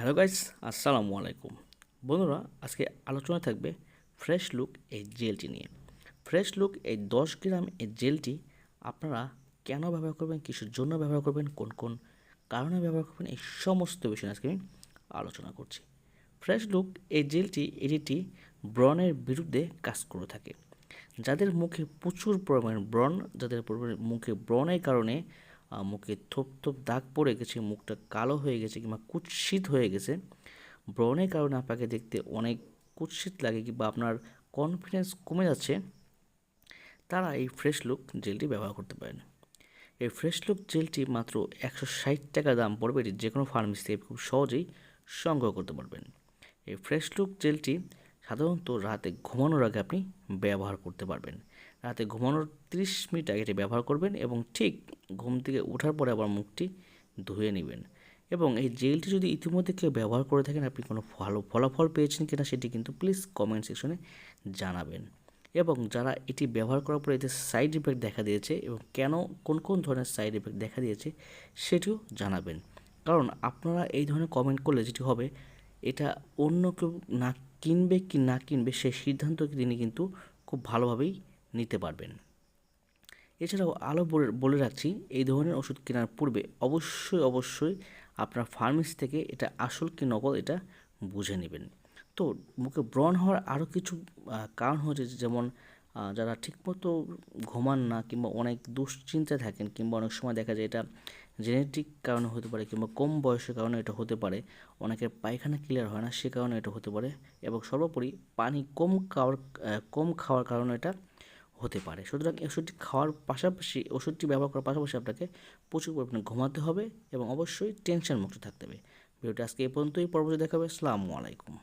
Hello guys, আসসালামু আলাইকুম। বন্ধুরা, আজকে আলোচনা থাকবে ফ্রেশ লুক এই জেলটি নিয়ে। ফ্রেশ লুক এই দশ গ্রাম এই জেলটি আপনারা কেন ব্যবহার করবেন, কিসের জন্য ব্যবহার করবেন, কোন কোন কারণে ব্যবহার করবেন, এই সমস্ত বিষয় আজকে আমি আলোচনা করছি। ফ্রেশ লুক এই জেলটি এটি ব্রণের বিরুদ্ধে কাজ করে থাকে। যাদের মুখে প্রচুর পরিমাণে ব্রণ, যাদের মুখে ব্রণের কারণে মুখে থোপ থোপ দাগ পড়ে গেছে, মুখটা কালো হয়ে গেছে কিংবা কুৎসিত হয়ে গেছে, ব্রণের কারণে আপনাকে দেখতে অনেক কুৎসিত লাগে কিংবা আপনার কনফিডেন্স কমে যাচ্ছে, তারা এই ফ্রেশ লুক জেলটি ব্যবহার করতে পারেন। এই ফ্রেশ লুক জেলটি মাত্র একশো ষাট টাকা দাম পড়বে, এটি যে কোনো ফার্মেসি থেকে খুব সহজেই সংগ্রহ করতে পারবেন। এই ফ্রেশ লুক জেলটি সাধারণত রাতে ঘুমানোর আগে আপনি ব্যবহার করতে পারবেন। রাতে ঘুমানোর তিরিশ মিনিট আগে এটি ব্যবহার করবেন এবং ঠিক ঘুম থেকে ওঠার পরে আবার মুখটি ধুয়ে নেবেন। এবং এই জেলটি যদি ইতিমধ্যে কেউ ব্যবহার করে থাকেন, আপনি কোনো ভালো ফলাফল পেয়েছেন কিনা সেটি কিন্তু প্লিজ কমেন্ট সেকশনে জানাবেন। এবং যারা এটি ব্যবহার করার পরে এতে সাইড ইফেক্ট দেখা দিয়েছে এবং কেন, কোন কোন ধরনের সাইড ইফেক্ট দেখা দিয়েছে, সেটিও জানাবেন। কারণ আপনারা এই ধরনের কমেন্ট করলে যেটি হবে এটা অন্য কেউ না কিনবে কি না কিনবে সেই সিদ্ধান্ত তিনি কিন্তু খুব ভালোভাবেই নিতে পারবেন। এছাড়াও আলো বলে রাখছি, এই ধরনের ওষুধ কেনার পূর্বে অবশ্যই অবশ্যই আপনার ফার্মেসি থেকে এটা আসল কি নকল এটা বুঝে নেবেন। তো মুখে ব্রণ হওয়ার আরও কিছু কারণ হচ্ছে যেমন যারা ঠিকমতো ঘুমান না কিংবা অনেক দুশ্চিন্তায় থাকেন কিংবা অনেক সময় দেখা যায় এটা জেনেটিক কারণে হতে পারে কিংবা কম বয়সের কারণে এটা হতে পারে, অনেকের পায়খানা ক্লিয়ার হয় না সে কারণে এটা হতে পারে এবং সর্বোপরি পানি কম খাওয়ার কম খাওয়ার কারণে এটা হতে পারে। সুতরাং ওষুধটি খাওয়ার পাশাপাশি, ওষুধটি ব্যবহার করার পাশাপাশি আপনাকে প্রচুর পরিমাণে ঘুমাতে হবে এবং অবশ্যই টেনশন মুক্ত থাকতে হবে। ভিডিওটি আজকে এই পর্যন্তই, পরবর্তী দেখাবে আসসালামু আলাইকুম।